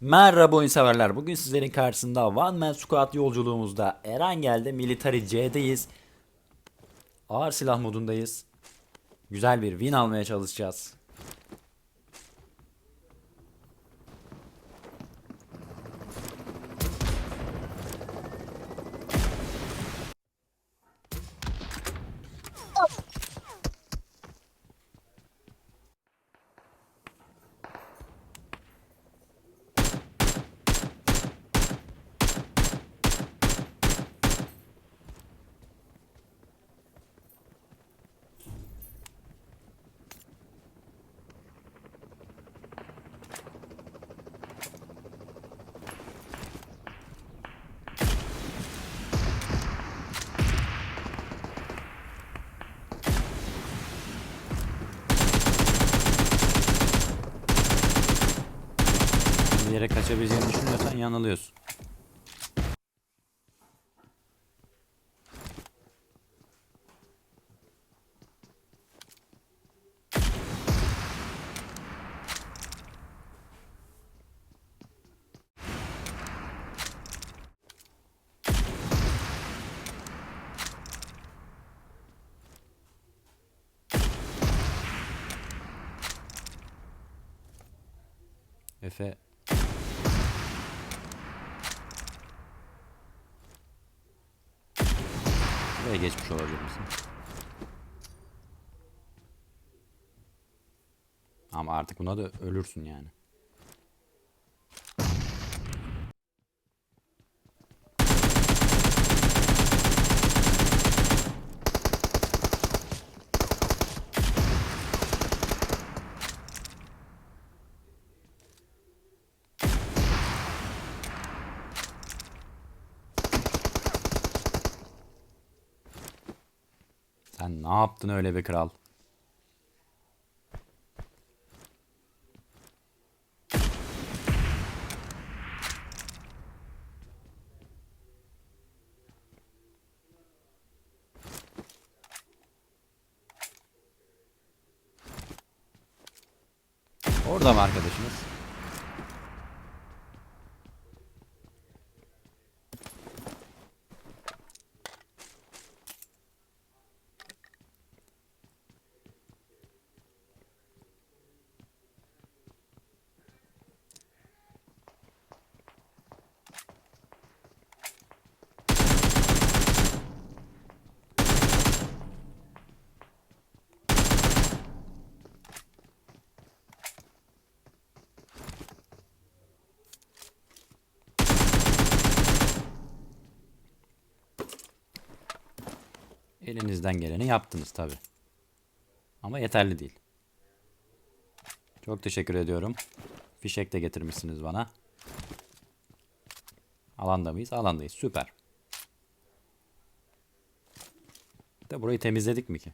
Merhaba oyun severler. Bugün sizlerin karşısında One Man Squad yolculuğumuzda Eren geldi. Military C'deyiz. Ağır silah modundayız. Güzel bir win almaya çalışacağız. Kaçabileceğini düşünüyorsan yanılıyorsun. Efe Buraya geçmiş olabilir misin? Ama artık buna da ölürsün yani. Sen ne yaptın öyle be kral? Orada mı arkadaşımız? Elinizden geleni yaptınız tabi. Ama yeterli değil. Çok teşekkür ediyorum. Fişek de getirmişsiniz bana. Alanda mıyız? Alandayız. Süper. De burayı temizledik mi ki?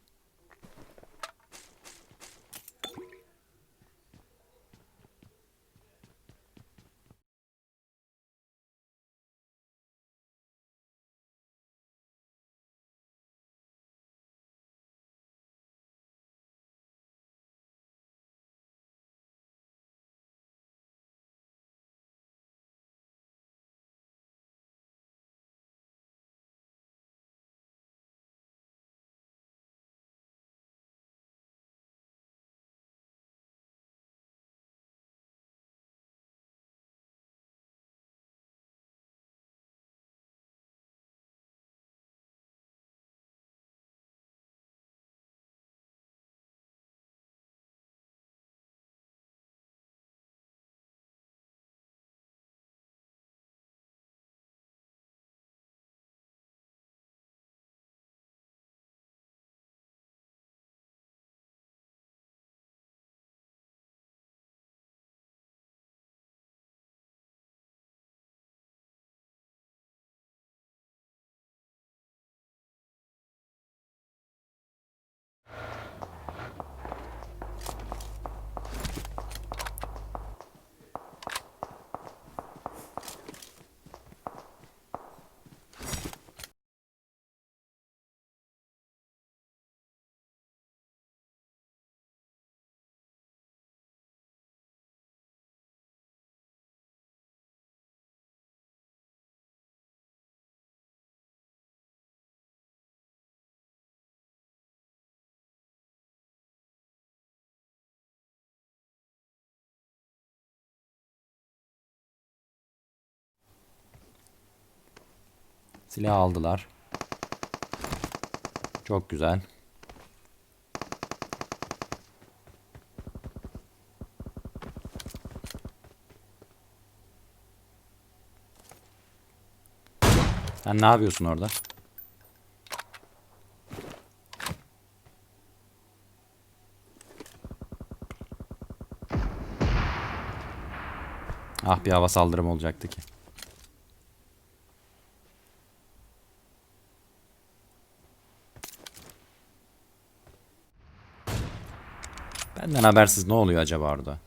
Silah aldılar. Çok güzel. Sen ne yapıyorsun orada? Ah bir hava saldırım olacaktı ki. Benden habersiz ne oluyor acaba orada?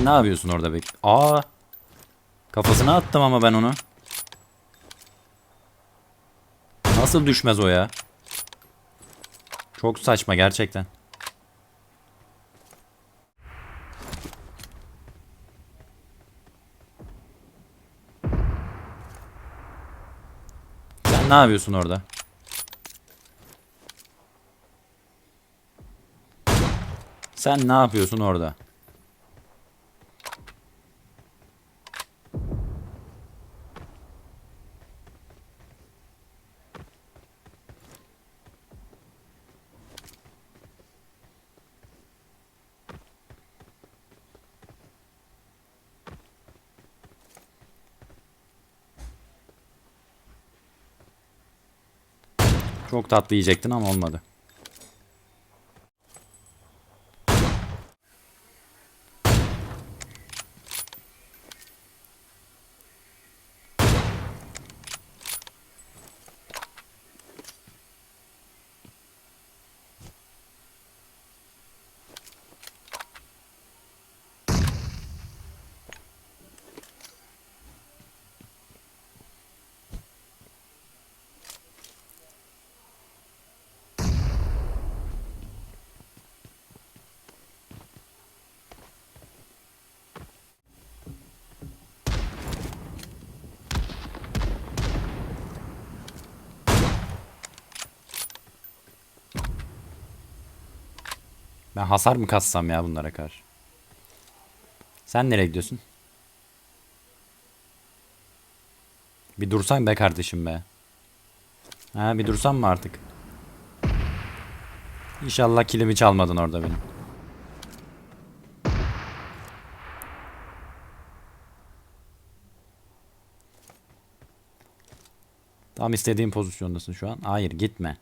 Sen ne yapıyorsun orada bek? Aa! Kafasına attım ama ben onu. Nasıl düşmez o ya? Çok saçma gerçekten. Sen ne yapıyorsun orada? Sen ne yapıyorsun orada? Çok tatlı yiyecektin ama olmadı. Ben hasar mı kassam ya bunlara karşı? Sen nereye gidiyorsun? Bir dursan be kardeşim be. Ha bir dursan mı artık? İnşallah kilimi çalmadın orada benim. Tam istediğim pozisyondasın şu an. Hayır gitme.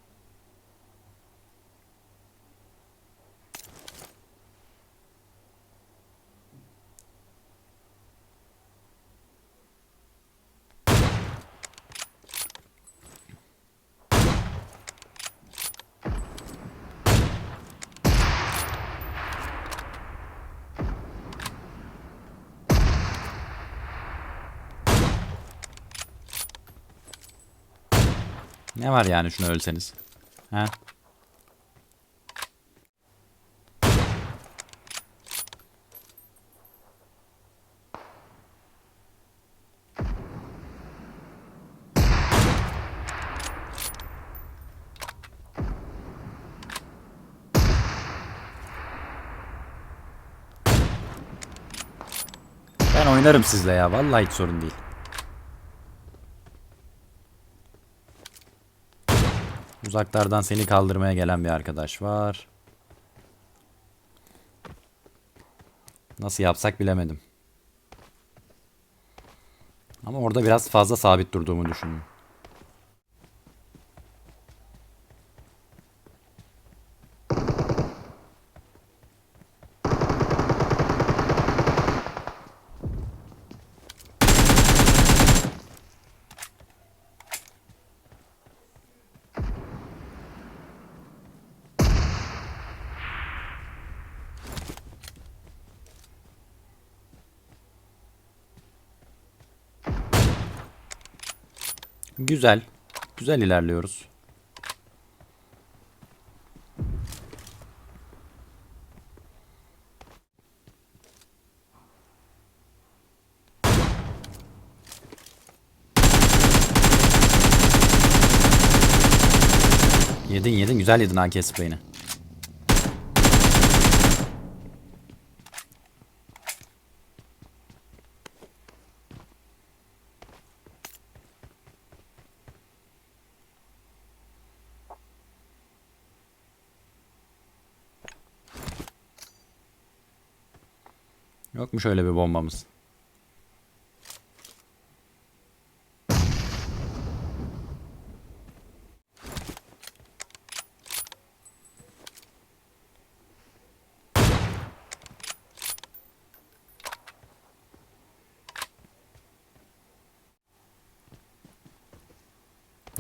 Ne var yani şunu ölseniz? Ha? Ben oynarım sizle ya. Vallahi hiç sorun değil. Uzaklardan seni kaldırmaya gelen bir arkadaş var. Nasıl yapsak bilemedim. Ama orada biraz fazla sabit durduğumu düşündüm. Güzel. Güzel ilerliyoruz. Yedin yedin güzel yedin AK spreyini. Yok mu şöyle bir bombamız?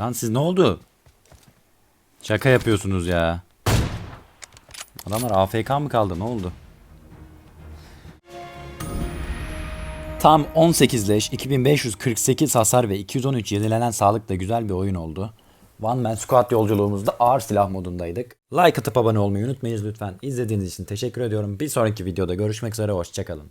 Lan siz ne oldu? Şaka yapıyorsunuz ya. Adamlar AFK mı kaldı? Ne oldu? Tam 18 leş, 2548 hasar ve 213 yenilenen sağlıkla güzel bir oyun oldu. One Man Squad yolculuğumuzda ağır silah modundaydık. Like atıp abone olmayı unutmayınız lütfen. İzlediğiniz için teşekkür ediyorum. Bir sonraki videoda görüşmek üzere, hoşçakalın.